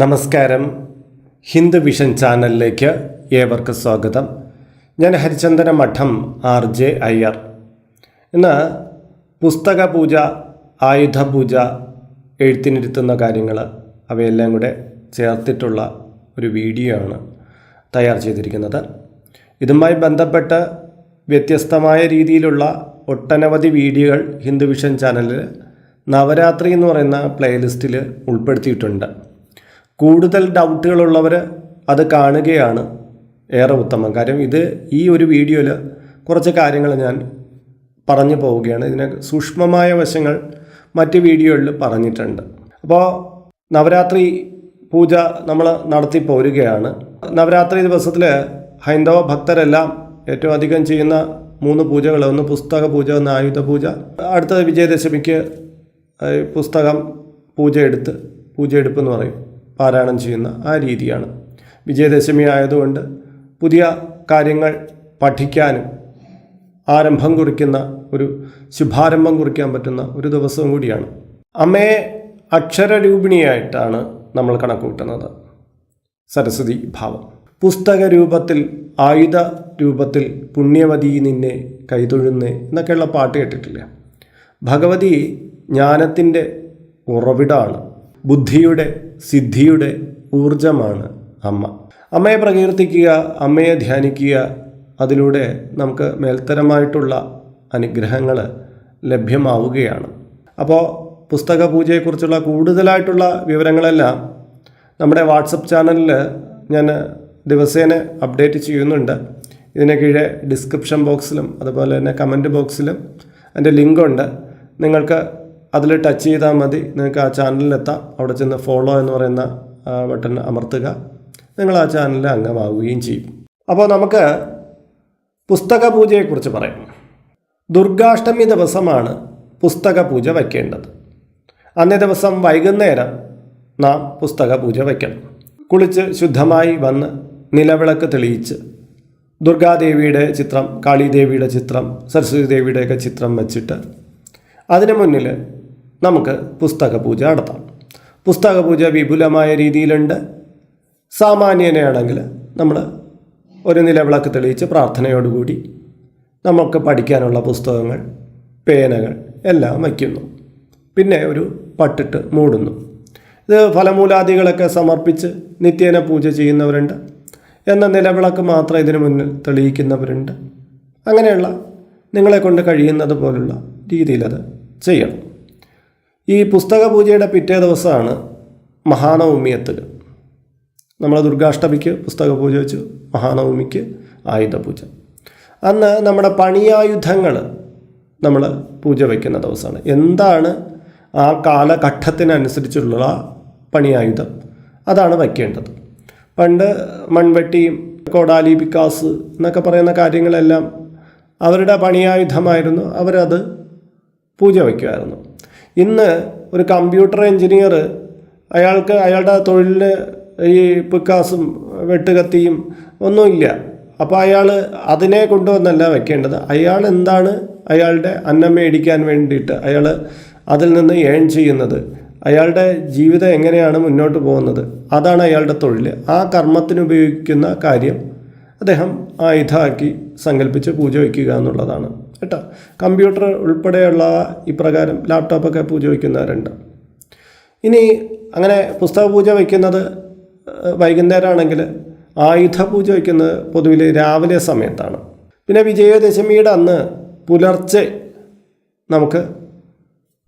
നമസ്കാരം. ഹിന്ദു വിഷൻ ചാനലിലേക്ക് ഏവർക്കും സ്വാഗതം. ഞാൻ ഹരിചന്ദന മഠം ആർ ജെ അയ്യർ. ഇന്ന് പുസ്തക പൂജ ആയുധ പൂജ എഴുത്തിനിരുത്തുന്ന കാര്യങ്ങൾ അവയെല്ലാം കൂടെ ചേർത്തിട്ടുള്ള ഒരു വീഡിയോ ആണ് തയ്യാർ ചെയ്തിരിക്കുന്നത്. ഇതുമായി ബന്ധപ്പെട്ട് വ്യത്യസ്തമായ രീതിയിലുള്ള ഒട്ടനവധി വീഡിയോകൾ ഹിന്ദു വിഷൻ ചാനലിൽ നവരാത്രി എന്ന് പറയുന്ന പ്ലേലിസ്റ്റിൽ ഉൾപ്പെടുത്തിയിട്ടുണ്ട്. കൂടുതൽ ഡൗട്ടുകളുള്ളവർ അത് കാണുകയാണ് ഏറെ ഉത്തമം. കാര്യം ഇത് ഈ ഒരു വീഡിയോയിൽ കുറച്ച് കാര്യങ്ങൾ ഞാൻ പറഞ്ഞു പോവുകയാണ്. ഇതിനെ സൂക്ഷ്മമായ വശങ്ങൾ മറ്റ് വീഡിയോകളിൽ പറഞ്ഞിട്ടുണ്ട്. അപ്പോൾ നവരാത്രി പൂജ നമ്മൾ നടത്തി പോരുകയാണ്. നവരാത്രി ദിവസത്തിൽ ഹൈന്ദവ ഭക്തരെല്ലാം ഏറ്റവും അധികം ചെയ്യുന്ന മൂന്ന് പൂജകൾ ഒന്ന് പുസ്തക പൂജ ഒന്ന് ആയുധ പൂജ. അടുത്തത് വിജയദശമിക്ക് പുസ്തകം പൂജ എടുത്ത് പൂജ എടുപ്പ് എന്ന് പറയും. പാരായണം ചെയ്യുന്ന ആ രീതിയാണ്. വിജയദശമി ആയതുകൊണ്ട് പുതിയ കാര്യങ്ങൾ പഠിക്കാനും ആരംഭം കുറിക്കുന്ന ഒരു ശുഭാരംഭം കുറിക്കാൻ പറ്റുന്ന ഒരു ദിവസവും കൂടിയാണ്. അമ്മയെ അക്ഷരരൂപിണിയായിട്ടാണ് നമ്മൾ കണക്കൂട്ടുന്നത് സരസ്വതി ഭാവം. പുസ്തക രൂപത്തിൽ ആയുധ രൂപത്തിൽ പുണ്യവതി നിന്നെ കൈതൊഴുന്നേ എന്നൊക്കെയുള്ള പാട്ട് കേട്ടിട്ടില്ല? ഭഗവതി ജ്ഞാനത്തിന്റെ ഉറവിടമാണ് ബുദ്ധിയുടെ സിദ്ധിയുടെ ഊർജമാണ് അമ്മ. അമ്മയെ പ്രകീർത്തിക്കുക അമ്മയെ ധ്യാനിക്കുക അതിലൂടെ നമുക്ക് മേൽത്തരമായിട്ടുള്ള അനുഗ്രഹങ്ങൾ ലഭ്യമാവുകയാണ്. അപ്പോൾ പുസ്തക പൂജയെക്കുറിച്ചുള്ള കൂടുതലായിട്ടുള്ള വിവരങ്ങളെല്ലാം നമ്മുടെ വാട്സപ്പ് ചാനലിൽ ഞാൻ ദിവസേന അപ്ഡേറ്റ് ചെയ്യുന്നുണ്ട്. ഇതിന് കീഴെ ഡിസ്ക്രിപ്ഷൻ ബോക്സിലും അതുപോലെ തന്നെ കമന്റ് ബോക്സിലും അതിന്റെ ലിങ്കുണ്ട്. നിങ്ങൾക്ക് അതിൽ ടച്ച് ചെയ്താൽ മതി. നിങ്ങൾക്ക് ആ ചാനലിലെത്താം അവിടെ ചെന്ന് ഫോളോ എന്ന് പറയുന്ന ബട്ടൺ അമർത്തുക. നിങ്ങൾ ആ ചാനലിൽ അംഗമാവുകയും ചെയ്യും. അപ്പോൾ നമുക്ക് പുസ്തക പൂജയെക്കുറിച്ച് പറയാം. ദുർഗാഷ്ടമി ദിവസമാണ് പുസ്തക പൂജ വയ്ക്കേണ്ടത്. അന്നേ ദിവസം വൈകുന്നേരം നാം പുസ്തക പൂജ വയ്ക്കണം. കുളിച്ച് ശുദ്ധമായി വന്ന് നിലവിളക്ക് തെളിയിച്ച് ദുർഗാദേവിയുടെ ചിത്രം കാളിദേവിയുടെ ചിത്രം സരസ്വതി ദേവിയുടെയൊക്കെ ചിത്രം വച്ചിട്ട് അതിന് മുന്നിൽ നമുക്ക് പുസ്തക പൂജ നടത്താം. പുസ്തക പൂജ വിപുലമായ രീതിയിലുണ്ട്. സാമാന്യനെയാണെങ്കിൽ നമ്മൾ ഒരു നിലവിളക്ക് തെളിയിച്ച് പ്രാർത്ഥനയോടുകൂടി നമുക്ക് പഠിക്കാനുള്ള പുസ്തകങ്ങൾ പേനകൾ എല്ലാം വയ്ക്കുന്നു. പിന്നെ ഒരു പട്ടിട്ട് മൂടുന്നു. ഇത് ഫലമൂലാദികളൊക്കെ സമർപ്പിച്ച് നിത്യേന പൂജ ചെയ്യുന്നവരുണ്ട്. എന്ന നിലവിളക്ക് മാത്രം ഇതിനു മുന്നിൽ തെളിയിക്കുന്നവരുണ്ട്. അങ്ങനെയുള്ള നിങ്ങളെ കൊണ്ട് കഴിയുന്നത് പോലുള്ള രീതിയിലത് ചെയ്യണം. ഈ പുസ്തക പൂജയുടെ പിറ്റേ ദിവസമാണ് മഹാനവമി എത്തുക നമ്മൾ ദുർഗാഷ്ടമിക്ക് പുസ്തക പൂജ വെച്ചു മഹാനവമിക്ക് ആയുധ പൂജ അന്ന് നമ്മുടെ പണിയായുധങ്ങൾ നമ്മൾ പൂജ വയ്ക്കുന്ന ദിവസമാണ്. എന്താണ് ആ കാലഘട്ടത്തിനനുസരിച്ചുള്ള പണിയായുധം? അതാണ് വയ്ക്കേണ്ടത് പണ്ട് മൺവെട്ടിയും കോടാലി പിക്കാസ് എന്നൊക്കെ പറയുന്ന കാര്യങ്ങളെല്ലാം അവരുടെ പണിയായുധമായിരുന്നു. അവരത് പൂജ വയ്ക്കുമായിരുന്നു ഇന്ന് ഒരു കമ്പ്യൂട്ടർ എഞ്ചിനീയർ അയാൾക്ക് അയാളുടെ തൊഴിലിന് ഈ പിക്കാസും വെട്ടുകത്തിയും ഒന്നുമില്ല. അപ്പോൾ അയാൾ അതിനെ കൊണ്ടുവന്നല്ല വെക്കേണ്ടത്. അയാൾ എന്താണ് അയാളുടെ അന്നം മേടിക്കാൻ വേണ്ടിയിട്ട് അയാൾ അതിൽ നിന്ന് ഏൺ ചെയ്യുന്നത്? അയാളുടെ ജീവിതം എങ്ങനെയാണ് മുന്നോട്ട് പോകുന്നത്? അതാണ് അയാളുടെ തൊഴിൽ ആ കർമ്മത്തിന് ഉപയോഗിക്കുന്ന കാര്യം അദ്ദേഹം ആയുധമാക്കി സങ്കല്പിച്ച് പൂജ വയ്ക്കുക എന്നുള്ളതാണ്. കേട്ടോ? കമ്പ്യൂട്ടർ ഉൾപ്പെടെയുള്ള ഇപ്രകാരം ലാപ്ടോപ്പൊക്കെ പൂജ വയ്ക്കുന്നവരുണ്ട്. ഇനി അങ്ങനെ പുസ്തക പൂജ വയ്ക്കുന്നത് വൈകുന്നേരം വൈകുന്നേരമാണെങ്കിൽ ആയുധ പൂജ വയ്ക്കുന്നത് പൊതുവിൽ രാവിലെ സമയത്താണ്. പിന്നെ വിജയദശമിയുടെ അന്ന് പുലർച്ചെ നമുക്ക്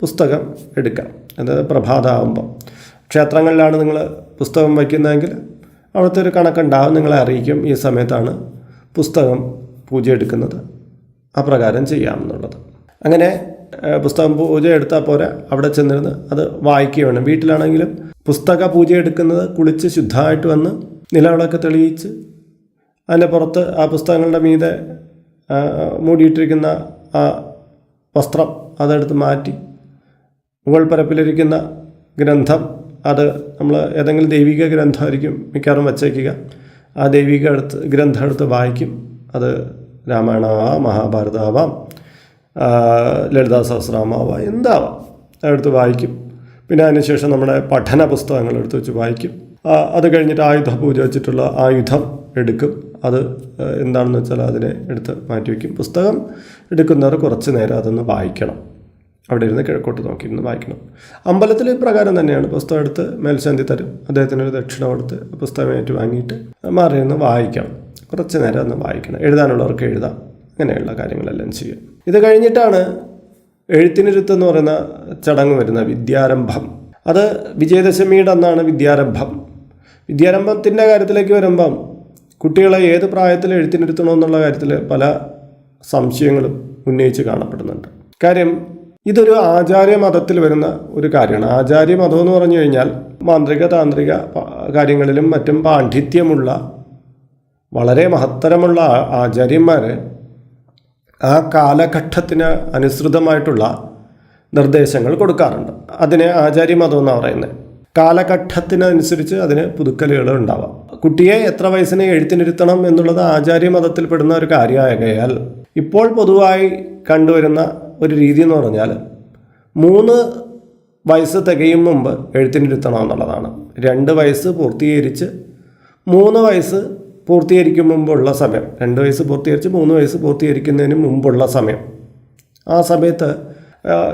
പുസ്തകം എടുക്കാം. അതായത് പ്രഭാതമാകുമ്പോൾ ക്ഷേത്രങ്ങളിലാണ് നിങ്ങൾ പുസ്തകം വയ്ക്കുന്നതെങ്കിൽ അവിടുത്തെ ഒരു കണക്കുണ്ടാവും നിങ്ങളെ അറിയിക്കും ഈ സമയത്താണ് പുസ്തകം പൂജ എടുക്കുന്നത്. അപ്രകാരം ചെയ്യാമെന്നുള്ളത്. അങ്ങനെ ഏഹ്, പുസ്തകം പൂജ എടുത്താൽ പോരെ. അവിടെ ചെന്നിരുന്ന് അത് വായിക്കുക വേണം. വീട്ടിലാണെങ്കിലും പുസ്തക പൂജ എടുക്കുന്നത് കുളിച്ച് ശുദ്ധമായിട്ട് വന്ന് നിലവിളക്ക് തെളിയിച്ച് അതിന്റെ പുറത്ത് ആ പുസ്തകങ്ങളുടെ മീതെ മൂടിയിട്ടിരിക്കുന്ന ആ വസ്ത്രം അതെടുത്ത് മാറ്റി മുകൾ പരപ്പിലിരിക്കുന്ന ഗ്രന്ഥം അത് നമ്മൾ ഏതെങ്കിലും ദൈവിക ഗ്രന്ഥമായിരിക്കും മിക്കവാറും വച്ചേക്കുക. ആ ദൈവിക എടുത്ത് ഗ്രന്ഥം എടുത്ത് വായിക്കും. അത് രാമായണമാവാം മഹാഭാരതമാവാം ലളിതാ സഹസ്രനാമാവാം എന്താവാം? അതെടുത്ത് വായിക്കും. പിന്നെ അതിനുശേഷം നമ്മുടെ പഠന പുസ്തകങ്ങൾ എടുത്ത് വെച്ച് വായിക്കും. അത് കഴിഞ്ഞിട്ട് ആയുധ പൂജ വെച്ചിട്ടുള്ള ആയുധം എടുക്കും. അത് എന്താണെന്ന് വെച്ചാൽ അതിനെ എടുത്ത് മാറ്റി വയ്ക്കും പുസ്തകം എടുക്കുന്നവർ കുറച്ച് നേരം അതൊന്ന് വായിക്കണം. അവിടെ ഇരുന്ന് കിഴക്കോട്ട് നോക്കി ഇരുന്ന് വായിക്കണം. അമ്പലത്തിൽ പ്രകാരം തന്നെയാണ് പുസ്തകം എടുത്ത് മേൽശാന്തി തരും. അദ്ദേഹത്തിനൊരു ദക്ഷിണ കൊടുത്ത് പുസ്തകം ഏറ്റു വാങ്ങിയിട്ട് മാറി നിന്ന് വായിക്കണം. കുറച്ച് നേരം ഒന്ന് വായിക്കണം. എഴുതാനുള്ളവർക്ക് എഴുതാം. അങ്ങനെയുള്ള കാര്യങ്ങളെല്ലാം ചെയ്യാം. ഇത് കഴിഞ്ഞിട്ടാണ് എഴുത്തിനിരുത്ത് എന്ന് പറയുന്ന ചടങ്ങ് വരുന്ന വിദ്യാരംഭം. അത് വിജയദശമിയുടെ അന്നാണ് വിദ്യാരംഭം. വിദ്യാരംഭത്തിന്റെ കാര്യത്തിലേക്ക് വരുമ്പം കുട്ടികളെ ഏത് പ്രായത്തിൽ എഴുത്തിനിരുത്തണമെന്നുള്ള കാര്യത്തിൽ പല സംശയങ്ങളും ഉന്നയിച്ച് കാണപ്പെടുന്നുണ്ട്. കാര്യം ഇതൊരു ആചാര്യ മതത്തിൽ വരുന്ന ഒരു കാര്യമാണ്. ആചാര്യ മതം എന്ന് പറഞ്ഞു കഴിഞ്ഞാൽ മാന്ത്രിക താന്ത്രിക കാര്യങ്ങളിലും മറ്റും പാണ്ഡിത്യമുള്ള വളരെ മഹത്തരമുള്ള ആചാര്യന്മാർ ആ കാലഘട്ടത്തിന് അനുസൃതമായിട്ടുള്ള നിർദ്ദേശങ്ങൾ കൊടുക്കാറുണ്ട്. അതിനെ ആചാര്യമതം എന്നാണ് പറയുന്നത് കാലഘട്ടത്തിനനുസരിച്ച് അതിന് പുതുക്കലുകൾ ഉണ്ടാവാം. കുട്ടിയെ എത്ര വയസ്സിനെ എഴുത്തിനിരുത്തണം എന്നുള്ളത് ആചാര്യമതത്തിൽപ്പെടുന്ന ഒരു കാര്യമാകയാൽ ഇപ്പോൾ പൊതുവായി കണ്ടുവരുന്ന ഒരു രീതി എന്ന് പറഞ്ഞാൽ മൂന്ന് വയസ്സ് തികയും മുമ്പ് എഴുത്തിനിരുത്തണം എന്നുള്ളതാണ്. രണ്ട് വയസ്സ് പൂർത്തീകരിച്ച് മൂന്ന് വയസ്സ് പൂർത്തീകരിക്കും മുമ്പുള്ള സമയം. രണ്ട് വയസ്സ് പൂർത്തീകരിച്ച് മൂന്ന് വയസ്സ് പൂർത്തീകരിക്കുന്നതിന് മുമ്പുള്ള സമയം. ആ സമയത്ത്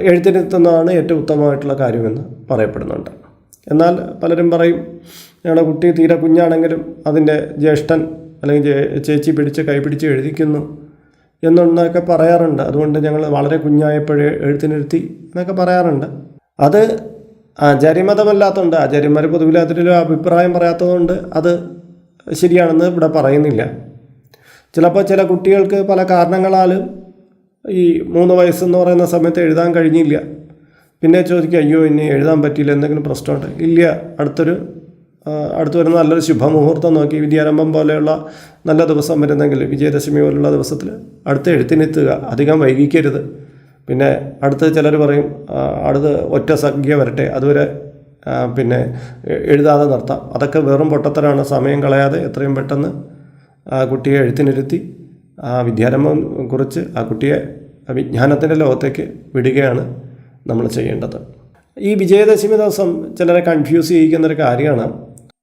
എഴുത്തിനെത്തുന്നതാണ് ഏറ്റവും ഉത്തമമായിട്ടുള്ള കാര്യമെന്ന് പറയപ്പെടുന്നുണ്ട്. എന്നാൽ പലരും പറയും ഞങ്ങളുടെ കുട്ടി തീരെ കുഞ്ഞാണെങ്കിലും അതിന്റെ ജ്യേഷ്ഠൻ അല്ലെങ്കിൽ ചേച്ചി പിടിച്ച് കൈ പിടിച്ച് എഴുതിക്കുന്നു എന്നൊന്നൊക്കെ പറയാറുണ്ട്. അതുകൊണ്ട് ഞങ്ങൾ വളരെ കുഞ്ഞായപ്പോഴേ എഴുത്തിനിരുത്തി എന്നൊക്കെ പറയാറുണ്ട്. അത് ആചാര്യമതമല്ലാത്തതുകൊണ്ട് ആചാര്യന്മാർ പൊതുവിൽ അതിലൊരു അഭിപ്രായം പറയാത്തതുകൊണ്ട് അത് ശരിയാണെന്ന് ഇവിടെ പറയുന്നില്ല. ചിലപ്പോൾ ചില കുട്ടികൾക്ക് പല കാരണങ്ങളാലും ഈ മൂന്ന് വയസ്സെന്ന് പറയുന്ന സമയത്ത് എഴുതാൻ കഴിഞ്ഞില്ല. പിന്നെ ചോദിക്കുക അയ്യോ ഇനി എഴുതാൻ പറ്റിയില്ല എന്തെങ്കിലും പ്രശ്നമുണ്ട്? ഇല്ല. അടുത്തൊരു അടുത്ത് വരുന്ന നല്ലൊരു ശുഭമുഹൂർത്തം നോക്കി വിദ്യാരംഭം പോലെയുള്ള നല്ല ദിവസം വരുന്നെങ്കിൽ വിജയദശമി പോലുള്ള ദിവസത്തിൽ അടുത്ത് എഴുത്തിനെത്തുക. അധികം വൈകിക്കരുത്. പിന്നെ അടുത്ത് ചിലർ പറയും അടുത്ത് ഒറ്റ സംഖ്യ വരട്ടെ അതുവരെ പിന്നെ എഴുതാതെ നിർത്താം. അതൊക്കെ വെറും പൊട്ടത്തരാണ്. സമയം കളയാതെ എത്രയും പെട്ടെന്ന് ആ കുട്ടിയെ എഴുത്തിനിരുത്തി ആ വിദ്യാരംഭം കുറിച്ച് ആ കുട്ടിയെ വിജ്ഞാനത്തിന്റെ ലോകത്തേക്ക് വിടുകയാണ് നമ്മൾ ചെയ്യേണ്ടത്. ഈ വിജയദശമി ദിവസം ചിലരെ കൺഫ്യൂസ് ചെയ്യിക്കുന്ന ഒരു കാര്യമാണ്.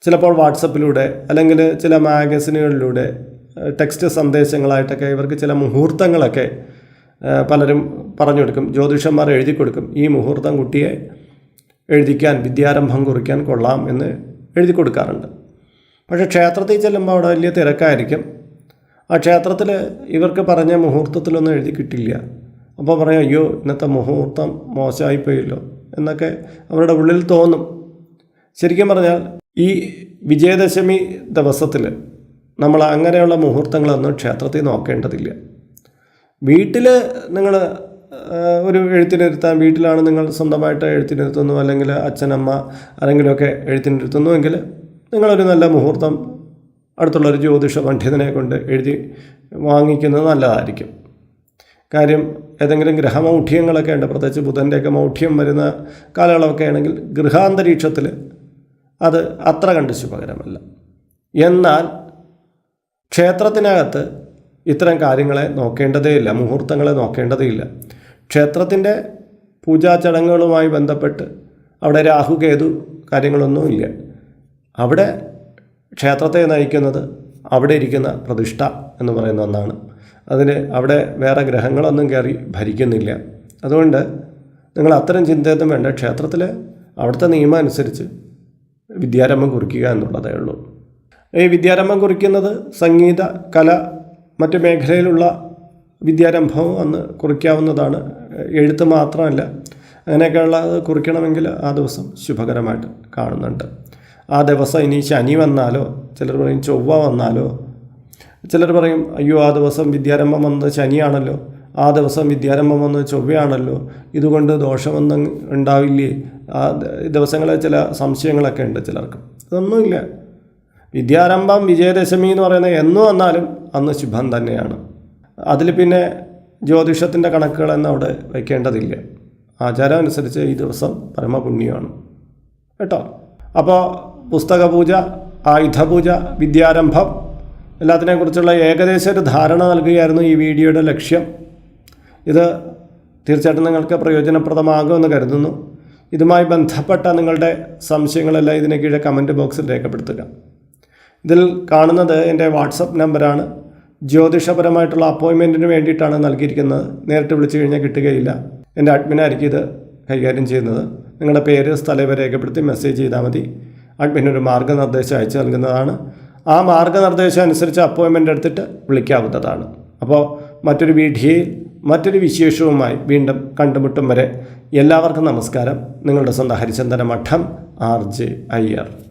ചിലപ്പോൾ വാട്സപ്പിലൂടെ അല്ലെങ്കിൽ ചില മാഗസിനുകളിലൂടെ ടെക്സ്റ്റ് സന്ദേശങ്ങളായിട്ടൊക്കെ ഇവർക്ക് ചില മുഹൂർത്തങ്ങളൊക്കെ പലരും പറഞ്ഞു കൊടുക്കും. ജ്യോതിഷന്മാർ എഴുതി കൊടുക്കും. ഈ മുഹൂർത്തം കുട്ടിയെ എഴുതിക്കാൻ വിദ്യാരംഭം കുറിക്കാൻ കൊള്ളാം എന്ന് എഴുതി കൊടുക്കാറുണ്ട്. പക്ഷേ ക്ഷേത്രത്തിൽ ചെല്ലുമ്പോൾ അവിടെ വലിയ തിരക്കായിരിക്കും. ആ ക്ഷേത്രത്തിൽ ഇവർക്ക് പറഞ്ഞ മുഹൂർത്തത്തിലൊന്നും എഴുതി കിട്ടില്ല. അപ്പോൾ പറയും അയ്യോ ഇന്നത്തെ മുഹൂർത്തം മോശമായിപ്പോയല്ലോ എന്നൊക്കെ അവരുടെ ഉള്ളിൽ തോന്നും. ശരിക്കും പറഞ്ഞാൽ ഈ വിജയദശമി ദിവസത്തിൽ നമ്മൾ അങ്ങനെയുള്ള മുഹൂർത്തങ്ങളൊന്നും ക്ഷേത്രത്തിൽ നോക്കേണ്ടതില്ല. വീട്ടിൽ നിങ്ങൾ ഒരു എഴുത്തിനിരുത്താൻ വീട്ടിലാണ് നിങ്ങൾ സ്വന്തമായിട്ട് എഴുത്തിനിരുത്തുന്നു അല്ലെങ്കിൽ അച്ഛനമ്മ ആരെങ്കിലുമൊക്കെ എഴുത്തിനിരുത്തുന്നു എങ്കിൽ നിങ്ങളൊരു നല്ല മുഹൂർത്തം അടുത്തുള്ള ഒരു ജ്യോതിഷ പണ്ഡിതനെ കൊണ്ട് എഴുതി വാങ്ങിക്കുന്നത് നല്ലതായിരിക്കും. കാര്യം ഏതെങ്കിലും ഗ്രഹമൗഢ്യങ്ങളൊക്കെ ഉണ്ട്. പ്രത്യേകിച്ച് ബുധന്റെയൊക്കെ മൗഢ്യം വരുന്ന കാലയളവൊക്കെ ആണെങ്കിൽ ഗൃഹാന്തരീക്ഷത്തിൽ അത് അത്ര കണ്ട് ശുഭകരമല്ല. എന്നാൽ ക്ഷേത്രത്തിനകത്ത് ഇത്തരം കാര്യങ്ങളെ നോക്കേണ്ടതേയില്ല മുഹൂർത്തങ്ങളെ നോക്കേണ്ടതേയില്ല. ക്ഷേത്രത്തിന്റെ പൂജാ ചടങ്ങുകളുമായി ബന്ധപ്പെട്ട് അവിടെ രാഹു കേതു കാര്യങ്ങളൊന്നുമില്ല അവിടെ ക്ഷേത്രത്തെ നയിക്കുന്നത് അവിടെ ഇരിക്കുന്ന പ്രതിഷ്ഠ എന്ന് പറയുന്ന ഒന്നാണ്. അതിന് അവിടെ വേറെ ഗ്രഹങ്ങളൊന്നും കയറി ഭരിക്കുന്നില്ല. അതുകൊണ്ട് നിങ്ങൾ അത്തരം ചിന്തയൊന്നും വേണ്ട. ക്ഷേത്രത്തിൽ അവിടുത്തെ നിയമം അനുസരിച്ച് വിദ്യാരംഭം കുറിക്കുക എന്നുള്ളതേ ഉള്ളൂ. ഈ വിദ്യാരംഭം കുറിക്കുന്നത് സംഗീത കല മറ്റ് മേഖലയിലുള്ള വിദ്യാരംഭവും അന്ന് കുറിക്കാവുന്നതാണ്. എഴുത്ത് മാത്രമല്ല അങ്ങനെയൊക്കെയുള്ള അത് കുറിക്കണമെങ്കിൽ ആ ദിവസം ശുഭകരമായിട്ട് കാണുന്നുണ്ട്. ആ ദിവസം ഇനി ശനി വന്നാലോ ചിലർ പറയും ചൊവ്വ വന്നാലോ ചിലർ പറയും അയ്യോ ആ ദിവസം വിദ്യാരംഭം വന്നത് ശനിയാണല്ലോ ആ ദിവസം വിദ്യാരംഭം വന്നത് ചൊവ്വയാണല്ലോ ഇതുകൊണ്ട് ദോഷമൊന്നും ഉണ്ടാവില്ലേ? ആ ദിവസങ്ങളെ ചില സംശയങ്ങളൊക്കെ ഉണ്ട് ചിലർക്ക്. അതൊന്നുമില്ല വിദ്യാരംഭം വിജയദശമി എന്ന് പറയുന്നത് എന്ന് വന്നാലും അന്ന് ശുഭം തന്നെയാണ്. അതിൽ പിന്നെ ജ്യോതിഷത്തിന്റെ കണക്കുകളൊന്നും അവിടെ വയ്ക്കേണ്ടതില്ല ആചാരം അനുസരിച്ച് ഈ ദിവസം പരമപുണ്യമാണ്. കേട്ടോ? അപ്പോൾ പുസ്തക പൂജ ആയുധപൂജ വിദ്യാരംഭം എല്ലാത്തിനെക്കുറിച്ചുള്ള ഏകദേശ ഒരു ധാരണ നൽകുകയായിരുന്നു ഈ വീഡിയോയുടെ ലക്ഷ്യം. ഇത് തീർച്ചയായിട്ടും നിങ്ങൾക്ക് പ്രയോജനപ്രദമാകുമെന്ന് കരുതുന്നു. ഇതുമായി ബന്ധപ്പെട്ട നിങ്ങളുടെ സംശയങ്ങളെല്ലാം ഇതിന് കീഴെ കമന്റ് ബോക്സിൽ രേഖപ്പെടുത്തുക. ഇതിൽ കാണുന്നത് എന്റെ വാട്സപ്പ് നമ്പറാണ്. ജ്യോതിഷപരമായിട്ടുള്ള അപ്പോയിൻമെന്റിന് വേണ്ടിയിട്ടാണ് നൽകിയിരിക്കുന്നത്. നേരിട്ട് വിളിച്ചു കഴിഞ്ഞാൽ കിട്ടുകയില്ല. എന്റെ അഡ്മിനായിരിക്കും ഇത് കൈകാര്യം ചെയ്യുന്നത്. നിങ്ങളുടെ പേര് സ്ഥലം രേഖപ്പെടുത്തി മെസ്സേജ് ചെയ്താൽ മതി. അഡ്മിൻ ഒരു മാർഗനിർദ്ദേശം അയച്ചു നൽകുന്നതാണ്. ആ മാർഗനിർദ്ദേശം അനുസരിച്ച് അപ്പോയിൻമെന്റ് എടുത്തിട്ട് വിളിക്കാവുന്നതാണ്. അപ്പോൾ മറ്റൊരു വീഡിയോയിൽ മറ്റൊരു വിശേഷവുമായി വീണ്ടും കണ്ടുമുട്ടും വരെ എല്ലാവർക്കും നമസ്കാരം. നിങ്ങളുടെ സ്വന്തം ഹരിചന്ദന മഠം ആർ ജെ അയ്യർ.